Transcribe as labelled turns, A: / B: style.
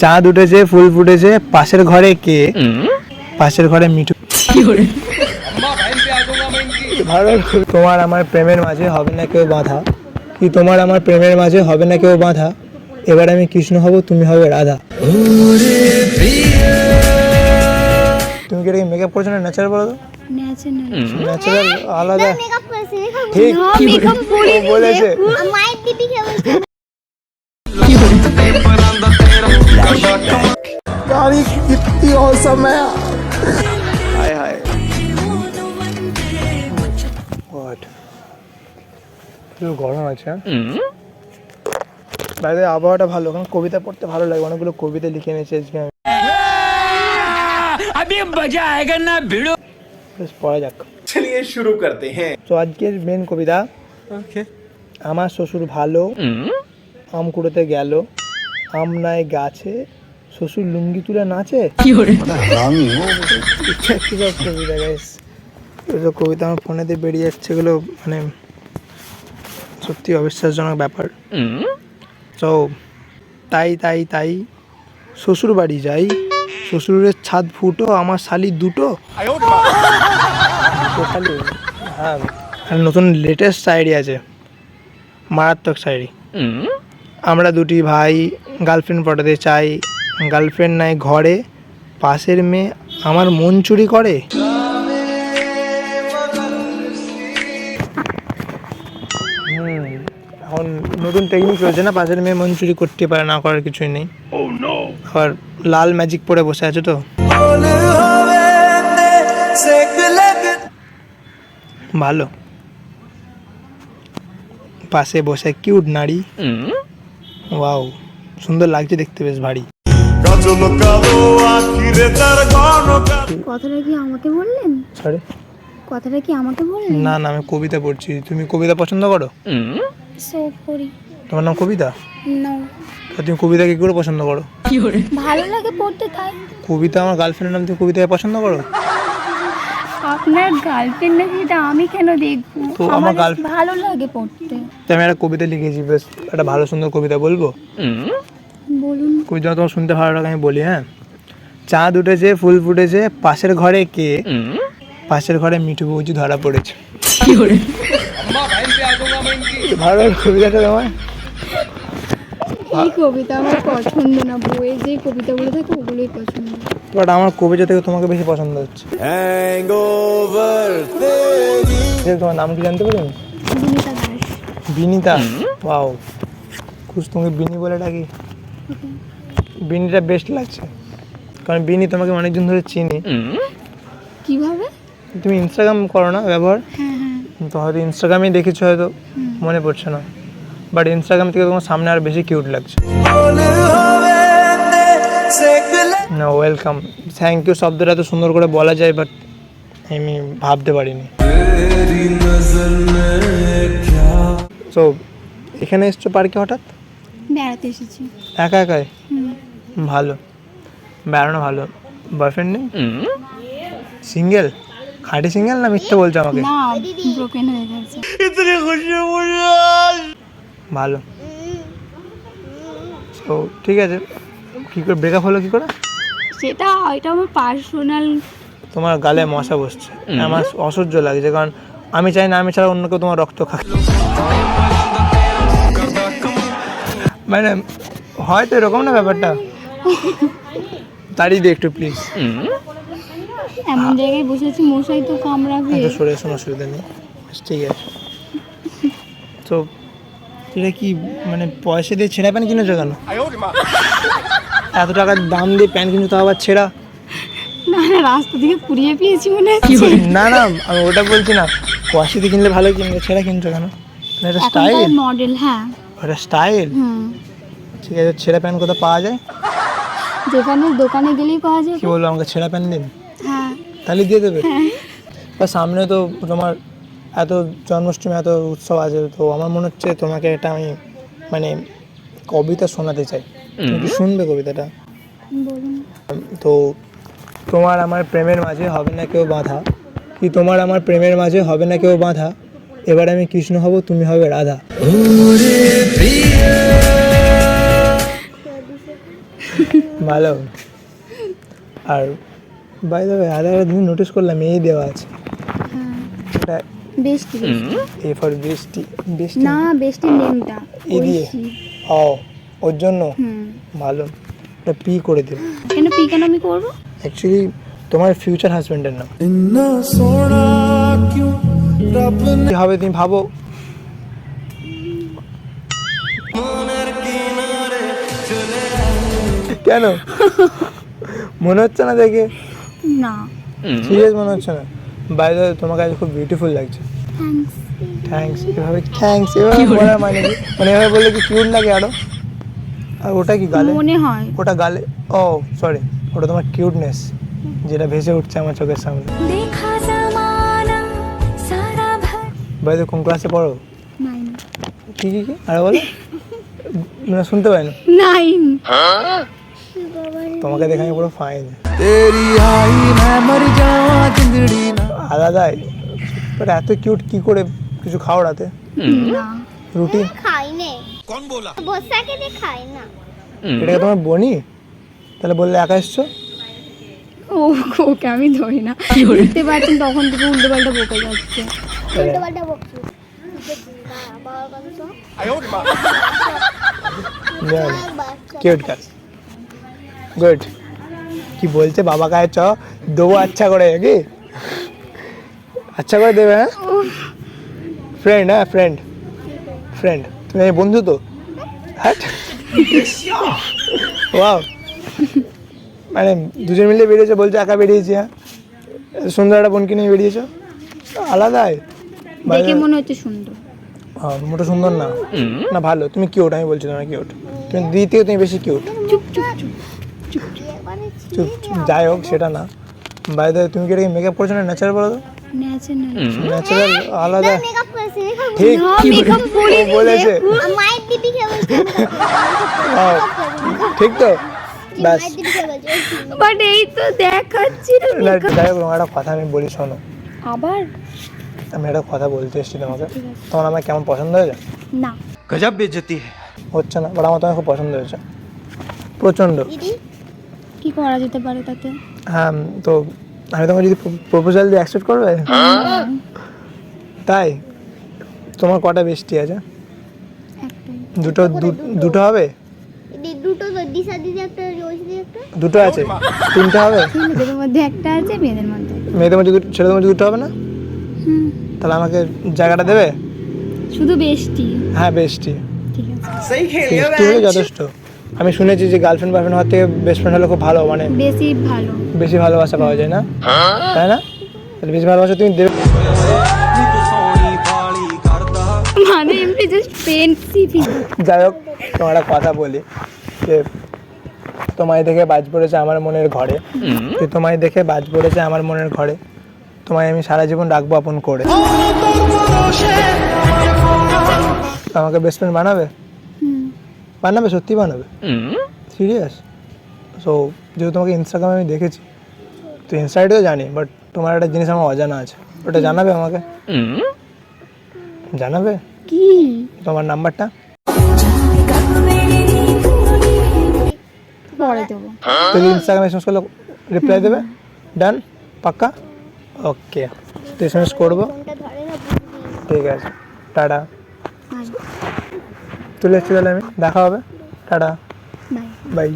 A: চাঁদ উঠেছে ফুল ফুটেছে পাশের ঘরে কে? পাশের ঘরে মিঠু। ভালো তোমার আমার প্রেমের মাঝে হবে না কেউ বাধা। কি তোমার আমার প্রেমের মাঝে হবে না কেউ বাধা? এবার আমি কৃষ্ণ হব তুমি হবে রাধা। তুমি কি মেকআপ করছ না ন্যাচারাল বলো তো?
B: ন্যাচারাল
A: আলাদা। ঠিক বলেছে। गाड़ी कितनी औसम है हाय हाय হোয়াট একটু গরম আছে হ্যাঁ? বাইরে আবহাওয়াটা ভালো কারণ কবিতা পড়তে ভালো লাগে অনেকগুলো কবিতা লিখে এনেছি আজকে আমি
C: अभी मजा आएगा ना भिड़ो
A: বেশ পড়া যাক
D: चलिए शुरू करते हैं
A: তো আজকের মেন কবিতা আমার শ্বশুর ভালো আম কুড়োতে গেল আম নাই গাছে শ্বশুর লুঙ্গি তুলে নাচে? কি সব কবিতা গাইস এসব কবিতা আমার ফোনেতে বেরিয়ে যাচ্ছে এগুলো মানে সত্যি অবিশ্বাসজনক ব্যাপার। তো তাই তাই তাই শ্বশুর বাড়ি যাই। শ্বশুরের ছাদ ফুটো আমার শালি দুটো। হ্যাঁ আর নতুন লেটেস্ট শায়রি আছে মারাত্মক শায়রি আমরা দুটি ভাই গার্লফ্রেন্ড পটাতে চাই। গার্লফ্রেন্ড নাই ঘরে পাশের মেয়ে আমার মন চুরি করে। এখন নতুন টেকনিক চলছে না পাশের মেয়ে মন চুরি করতে পারে না করার কিছুই নেই। আবার লাল ম্যাজিক পরে বসে আছে তো। ভালো। পাশে বসে কিউট নারী। ওয়াও সুন্দর লাগছে দেখতে বেশ ভারী।
B: কথাটা কি আমাকে বললেন?
A: সরি
B: কথাটা কি আমাকে বললেন?
A: না না আমি কবিতা পড়ছি। তুমি কবিতা পছন্দ করো?
B: সো করি।
A: তোমার নাম কবিতা?
B: না
A: তা তুমি কবিতা কি করে পছন্দ করো?
B: ভালো লাগে পড়তে তাই।
A: কবিতা আমার গার্লফ্রেন্ডের নাম তুমি কবিতা পছন্দ করো?
B: আপনার গার্লফ্রেন্ড নাকি এটা আমি কেন দেখব?
A: তো আমার
B: ভালো লাগে পড়তে।
A: তো আমি একটা কবিতা লিখেছি বেশ একটা ভালো সুন্দর কবিতা বলব?
B: বলুন।
A: কবিতা তোমার শুনতে ভালো লাগে আমি বলি হ্যাঁ? চাঁদ উঠেছে ফুল ফুটেছে পাশের ঘরে কে? পাশের ঘরে মিঠু বৌজি ধরা পড়েছে। ভালো লাগে কবিতাটা তোমার?
B: এই কবিতা আমার পছন্দ না বইয়ে যে কবিতাগুলো থাকে ওগুলোই পছন্দ।
A: বাট আমার কবিতা থেকে তোমাকে বেশি পছন্দ হচ্ছে। যে তোমার নাম কি জানতে পারি?
B: বিনীতা দাস।
A: বিনিতা? ওয়াও খুশ তোমাকে বিনি বলে ডাকি। বিনিটা বেস্ট লাগছে। কারণ বিনি তোমাকে অনেকদিন ধরে চিনি।
B: কীভাবে?
A: তুমি ইনস্টাগ্রাম করো না ব্যবহার?
B: হ্যাঁ হ্যাঁ।
A: তো হয়তো ইনস্টাগ্রামেই দেখেছ হয়তো মনে পড়ছে না। বাট ইনস্টাগ্রাম থেকে তোমার সামনে আর বেশি কিউট লাগছে। না ওয়েলকাম থ্যাংক ইউ শব্দটা এত সুন্দর করে বলা যায় বাট আমি ভাবতে পারিনি। তো এখানে এসছো পার্কে হঠাৎ?
B: বেড়াতে এসেছি।
A: একা একাই? ভালো। বেড়ানো ভালো। বয়ফ্রেন্ড নেই? সিঙ্গেল খাঁটি সিঙ্গেল না মিথ্যে বলছো আমাকে?
B: না ব্রোকেন হয়ে গেছে।
A: ভালো। তো ঠিক আছে কী করে ব্রেকআপ হলো কী করে?
B: সেটা এটা আমার পার্সোনাল
A: তোমার গালে মশা বসছে। আমার অসহ্য লাগছে কারণ আমি চাই না আমি ছাড়া অন্য কেউ তোমার রক্ত খাক। মানে হয়তো এরকম না ব্যাপারটা? তাড়িয়ে দিই একটু প্লিজ
B: এমন জায়গায় বসে আছি মশাই তো কামড়াবে
A: সরে শোনো অসুবিধা নেই। বেশ, ঠিক আছে। তো এটা কি মানে পয়সা দিয়ে ছেঁড়া প্যান্ট কিনেছো কেন? এত টাকার দাম দিয়ে প্যান্ট কিনছো তাও আবার ছেঁড়া?
B: না না রাস্তা থেকে পুড়িয়ে পেয়েছি মনে হচ্ছে।
A: না না আমি ওটা বলছি না। পয়সা দিয়ে কিনলে ভালো কিনবে ছেঁড়া কিনছো কেন? এটা স্টাইল
B: মডেল হ্যাঁ।
A: ওটা স্টাইল ঠিক আছে ছেঁড়া প্যান্ট কোথাও পাওয়া যায়?
B: যেখানে দোকানে গেলেই পাওয়া যাবে।
A: কি বলব আমাকে ছেঁড়া প্যান্ট দিন?
B: হ্যাঁ।
A: তাহলে দিয়ে দেবে। বা সামনে তো তোমার এত জন্মাষ্টমী এত উৎসব আছে তো আমার মনে হচ্ছে তোমাকে এটা আমি মানে কবিতা শোনাতে চাই। তুমি শুনবে কবিতাটা? তো তোমার আমার প্রেমের মাঝে হবে না কেউ বাধা। কি তোমার আমার প্রেমের মাঝে হবে না কেউ বাঁধা? এবার আমি কৃষ্ণ হব তুমি হবে রাধা। ভালো। আর বাই দ্য ওয়ে আরেকটা জিনিস নোটিস করলাম এই দেওয়া আছে।
B: হ্যাঁ।
A: এটা
B: বেষ্টি।
A: এ ফর বৃষ্টি বৃষ্টি।
B: না বেষ্টির নেমটা
A: এ দিয়ে? ও ওর জন্য? ভালো। এটা পি করে দিল।
B: কেন পি কেন আমি করব?
A: অ্যাকচুয়ালি তোমার ফিউচার হাজবেন্ডের নাম। কি হবে তুমি ভাবো? কেন? মনে হচ্ছে না দেখে?
B: না।
A: সিরিয়াস মনে হচ্ছে না? বাইরে তোমার কাছে খুব বিউটিফুল লাগছে। থ্যাংকস এভাবে থ্যাংকস এভাবে বলার মানে মানে এভাবে বললে কি কিউট লাগে আরও? আর ওটা কি গালে?
B: মনে হয়।
A: ওটা গালে ও সরি ওটা তোমার কিউটনেস যেটা ভেসে উঠছে আমার চোখের সামনে। বাইরে কোন ক্লাসে পড়ো? কি কি কি? আর বলো। শুনতে পাই না।
B: নাইন
A: তোমাকে দেখে আমি পুরো ফাইন আলাদাই বাট এত কিউট কি করে কিছু খাও রাতে? রুটি?
E: খাই নে। কোন বলা বসাকে দিয়ে খাই না।
A: এটা তোমার বনি? তাহলে বললে একা এসছো?
B: ও ওকে আমি ধরি না। তখন থেকে উল্টো পাল্টা বকে যাচ্ছে।
E: উল্টো পাল্টা বকছি
A: গুড কি বলছে? বাবা কায় চ। দেবো আচ্ছা করে কি আচ্ছা করে দেবে হ্যাঁ? ফ্রেন্ড হ্যাঁ ফ্রেন্ড ফ্রেন্ড তুমি বন্ধু তো? হ্যাঁ ওয়াও মানে দুজন মিলে বেরিয়েছে বলছে একা বেরিয়েছি হ্যাঁ? সুন্দর একটা বোনকে নিয়ে বেরিয়েছো? আলাদাই।
B: দেখে মনে হচ্ছে সুন্দর।
A: হ্যাঁ মোটা সুন্দর না? না ভালো। তুমি কিউট আমি বলছি তোমার কিউট তুমি দিদি থেকে তুমি বেশি কিউট
B: চুপ চুপ চুপ।
A: যাই হোক সেটা না। বাই দ্য তুমি কি এটা মেকআপ করছ না ন্যাচারাল বলো তো?
B: ন্যাচারাল
A: আলাদা। ঠিক বলেছে। ঠিক তো? ব্যাস।
B: বাট এই তো
A: যাই হোক একটা কথা আমি বলি শোনো। আমি একটা কথা বলতে এসেছি তোমাকে। তোমার আমার কেমন পছন্দ হয়েছে?
B: না।
C: গজব
A: হচ্ছে না বাট আমার তোমার খুব পছন্দ হয়েছে। প্রচণ্ড।
B: কি করা যেতে পারে তাতে?
A: হ্যাঁ তো আমি তোমার যদি প্রপোজাল দিয়ে অ্যাকসেপ্ট করবে? হ্যাঁ। তাই? তোমার কটা বেস্টি আছে? দুটো দুটো হবে?
E: দুটো দিশা দিদি
A: দুটো আছে? তিনটা হবে?
B: মধ্যে একটা আছে মেয়েদের মধ্যে।
A: মেয়েদের মধ্যে দুটো ছেলেদের মধ্যে দুটো হবে না? তাহলে আমাকে জায়গাটা দেবে?
B: শুধু বেস্টি
A: হ্যাঁ বেস্টি
B: ঠিক আছে।
A: সেই খেলিও যথেষ্ট। আমি শুনেছি যে গার্লফ্রেন্ড বয়ফ্রেন্ড হওয়ার থেকে বেস্ট ফ্রেন্ড হলে খুব ভালো মানে
B: বেশি ভালো।
A: বেশি ভালোবাসা পাওয়া যায় না? তাই না? তাহলে বেশি ভালোবাসা তুমি দেবে
B: মানে এমনি জাস্ট ফ্রেন্ডশিপ
A: যাই হোক তোমার কথা বলি যে তোমায় দেখে বাজ পড়েছে আমার মনের ঘরে। যে তোমায় দেখে বাজ পড়েছে আমার মনের ঘরে তোমায় আমি সারা জীবন রাখব আপন করে। তো আমাকে বেস্ট ফ্রেন্ড বানাবে? বানাবে সত্যি বানাবে? সিরিয়াস সো যেহেতু তোমাকে ইনস্টাগ্রামে আমি দেখেছি তো ইনস্টাগ্রামে তো জানি বাট তোমার একটা জিনিস আমার অজানা আছে। ওটা জানাবে আমাকে? জানাবে?
B: কি?
A: তোমার নাম্বারটা?
B: পরে দেবো।
A: যদি ইনস্টাগ্রাম এসএমএস করলে রিপ্লাই দেবে? ডান পাক্কা? ওকে তো এসএমএস করব? ঠিক আছে। টাটা। চলে এসছি তাহলে আমি। দেখা হবে। টাটা।
B: বাই